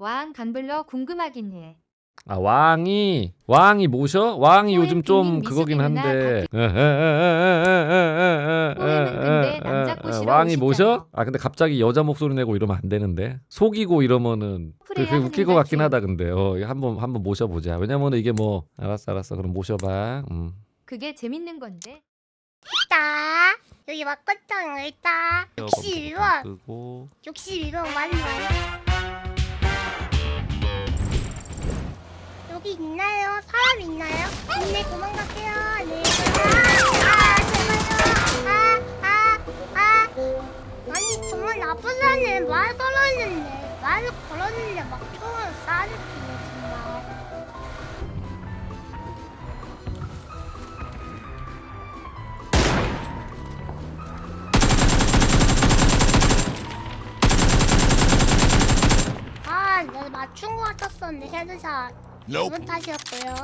왕 간불러 궁금하긴 해. 아 왕이 왕이 모셔? 왕이 요즘 좀 그거긴 한데 호엔은 근데 남자 꼬시러 왕이 오시잖아. 모셔? 아 근데 갑자기 여자 목소리 내고 이러면 안 되는데 속이고 이러면은 그- 그래야 그게 웃길 것 같긴. 하다 근데 어 한번 한번 모셔보자 왜냐면 이게 뭐 알았어 알았어 그럼 모셔봐 음. 그게 재밌는 건데. 있다. 여기 막걸장 있다. 62번. 끄고 62번 맞네. 여기 있나요? 사람 있나요? 네, 도망갈게요. 네. 아, 아, 제발요. 아, 아, 아. 아니, 정말 나쁜 사람이 말 걸었는데, 말을 걸었는데 막 총을 정말. 아, 맞춘 거 같았었는데, 헤드샷. 기분 탓이었고요.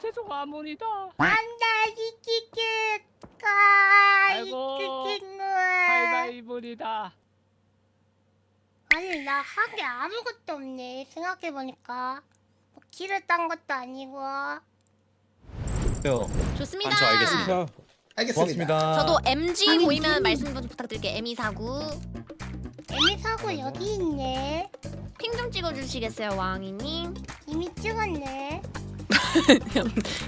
죄송합니다. 안돼 키키키 아이고. 키키키 가위바위보니다. 아니 나 한 게 아무것도 없네 생각해보니까 뭐 키를 딴 것도 아니고 좋습니다. 반초 알겠습니다. 알겠습니다. 저도 MG 보이면 말씀 좀 부탁드릴게요. 에미 사구 애미 사고 여기 있네 핑 좀 찍어주시겠어요, 왕이님? 이미 찍었네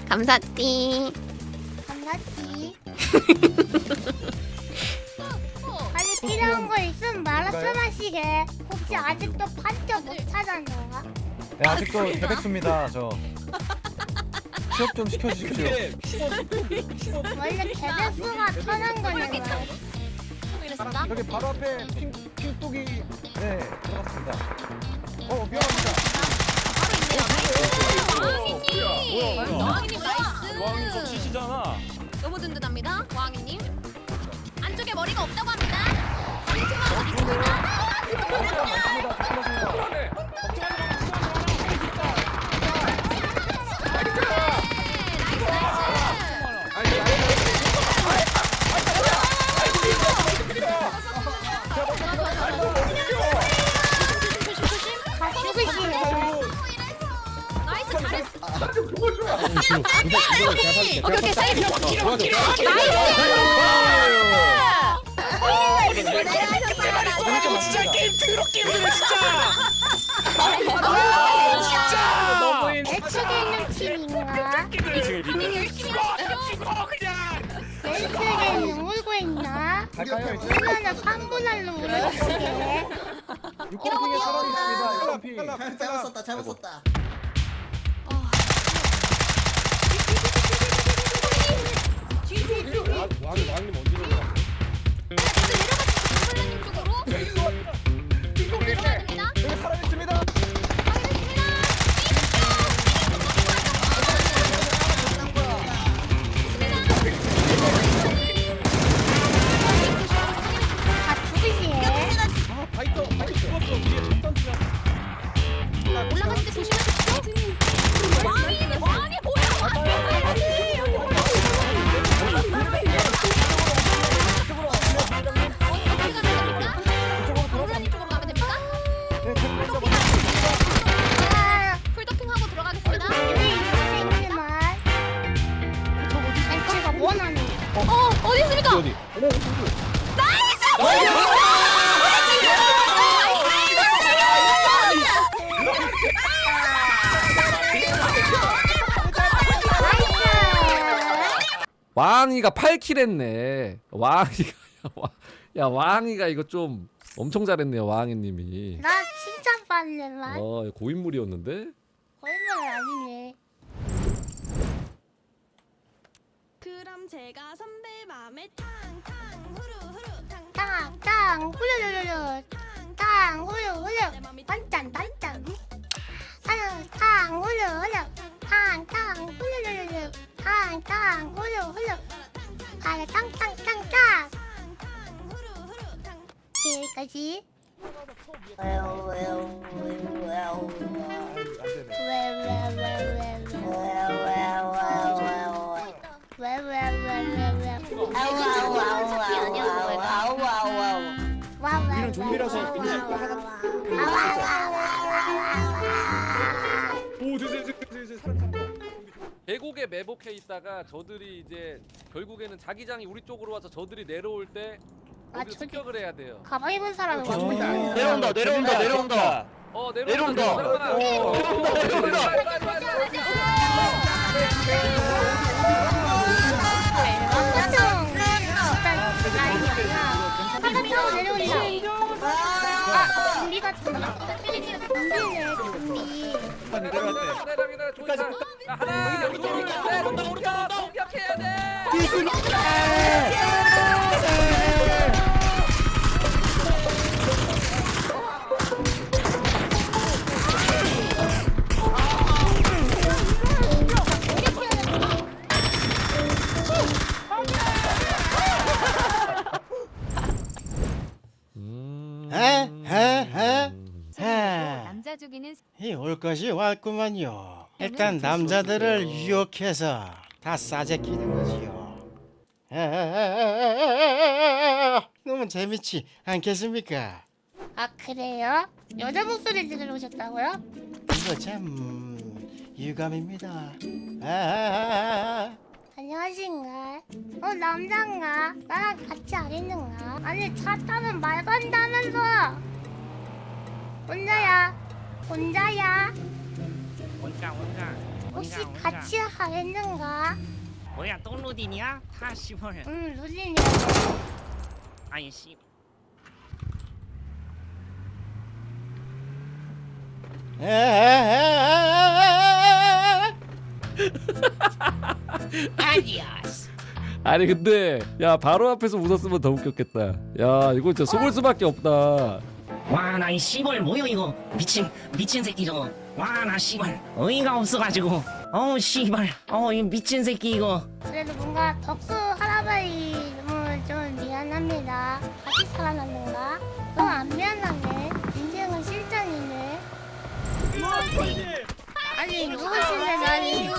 감사띠. 감사지 빨리 필요한 거 있으면 말씀하시게 혹시 아직도 판자 못 찾았나? 네, 아직도 개백수입니다. 저 취업 좀 시켜주십시오. 원래 개배수가 편한 거는 이랬습니다. 여기 바로 앞에 핑 핑뚝이 네 들어갔습니다. 어 미안합니다. 왕이님. 왕이님 나이스. 왕님 저 치시잖아. 너무 든든합니다. 왕이님. 안쪽에 머리가 없다고 합니다. 왕이님은 있습니다. 다 오케이 오케이 사이드. 힘들어 진짜. 내측에 있는 울고 있나? 그러면 3분할로 울어주시게 6번 사람 있습니다. 1번 피. 잘못 썼다 잘못 썼다 왕이가 8킬 했네. 왕이가 야, 왕- 왕이가 이거 좀 엄청 잘했네요 왕이님이. 나 칭찬받는만 어 고인물이었는데? 거짓말 아니네. 그럼 제가 선배 맘에 탕탕 후루 후루 탕탕 땅땅 후루루루 땅 후루 후루. 내 맘이 반짠 반짠 땅땅 후루 후루. 땅땅 후루루루 탕탕 후루 후루 가라 탕탕탕탕 여기까지 왜요 왜요 왜요 우리는 좀비라서 민식과 하나 오 드디어 계곡에 매복해 있다가 저들이 이제 결국에는 자기장이 우리 쪽으로 와서 저들이 내려올 때 아, 우리 저기- 습격을 해야 돼요. 가만히 본 사람은 어. 완전 어. 내려온다 내려온다 내려온다 어 내려온다. 내려온다. 내려온다, 내려온다. 빨리, 빨리, 빨리, 빨리. 완전 진짜 난리야. 바깥으로 내려올라. 아, 좀비가 좀비. 좀비네 좀비. 기다려, 기다려, 기다려. 좋다. 하나, 둘, 셋, 오른쪽, 오른쪽, 공격해야 돼. 기술. 남자 죽이는 이 올것이 왔구만요. 일단 남자들을 유혹해서 다 싸제끼는 거지요. 너무 재밌지 않겠습니까? 아 그래요? 여자 목소리 들으셨다고요? 이거 참 유감입니다. 안녕하신가? 어 남자인가? 나랑 같이 안 있는가? 아니 차 타면 말 건다면서? 혼자야. 혼자야? 혼자 혼자. 혹시 혼자, 혼자. 같이 하겠는가? 뭐야 또 루딘이야? 다 씨발. 응 루진이야. 아니 씨. 아니 근데 야 바로 앞에서 웃었으면 더 웃겼겠다. 야 이거 진짜 속을 수밖에 없다 와 나 이 씨발 뭐야 이거? 미친 미친 새끼 저거. 와나 씨발 어이가 없어가지고. 어우 씨발 어이 미친 새끼 이거. 그래도 뭔가 덕수 할아버지 너무 좀 미안합니다. 같이 살아났는가? 너무 안 미안하네 인생은 실전이네. 아니 누구신데 때리는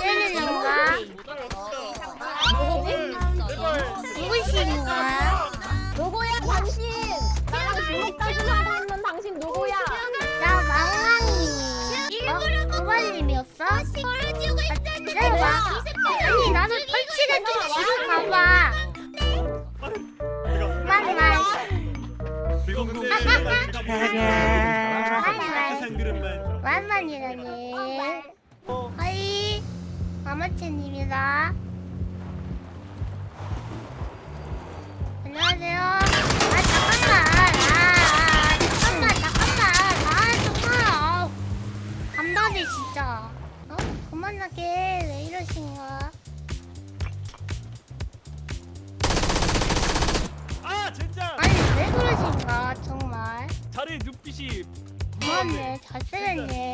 만만 만만이라니 하이 아마추님이다 안녕하세요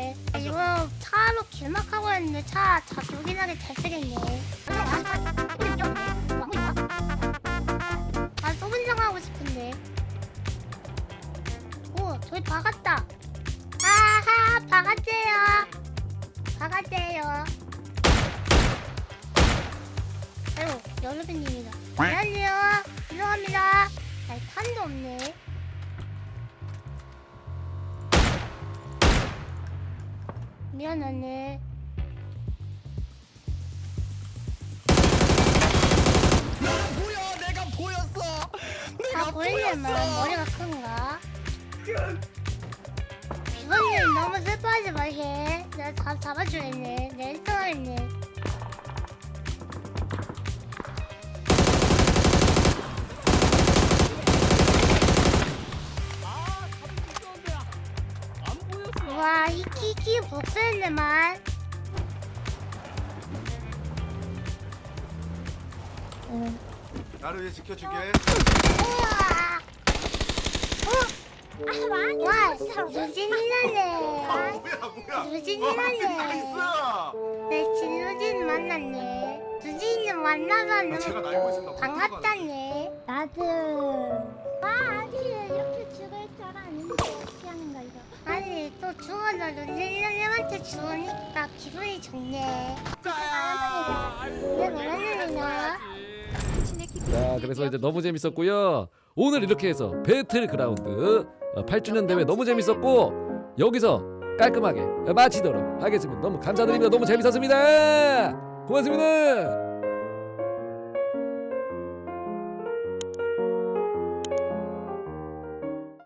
쓰겠네 이거 차로 길막하고 했는데 차, 차 요긴하게 잘 쓰겠네. 아 소분정하고 싶은데. 오 저기 박았다. 아하 박았대요. 박았대요. 아이고 여러분님이다. 안녕하세요. 죄송합니다. 아이 탄도 없네 미안하네. 뭐야 내가 보였어. 다 보이려면 머리가 큰가? 이번엔 너무 슬퍼하지 말게. 내가 다 잡아주겠네. 내 1등 하겠네. 와, 이 키키 복수했네만. 나를 위해 지켜주게. 우와. 어? 와, 루진이라네. 뭐야 뭐야. 루진이라네. 나이스. 내 진루진 만났네. 루진이 만나서 제가 너무 날고 있습니다. 반갑다네. 나도. 와, 아니 이렇게 죽을 줄 알았는데 어떻게 하는 거야 이거? 아니 또 죽어서 루진이한테 죽으니까 기분이 좋네. 내 말하는 일이야. 야자 그래서 이제 너무 재밌었고요. 오늘 이렇게 해서 배틀 그라운드 8주년 대회 너무 재밌었고 여기서 깔끔하게 마치도록 하겠습니다. 너무 감사드립니다. 너무 재밌었습니다. 고맙습니다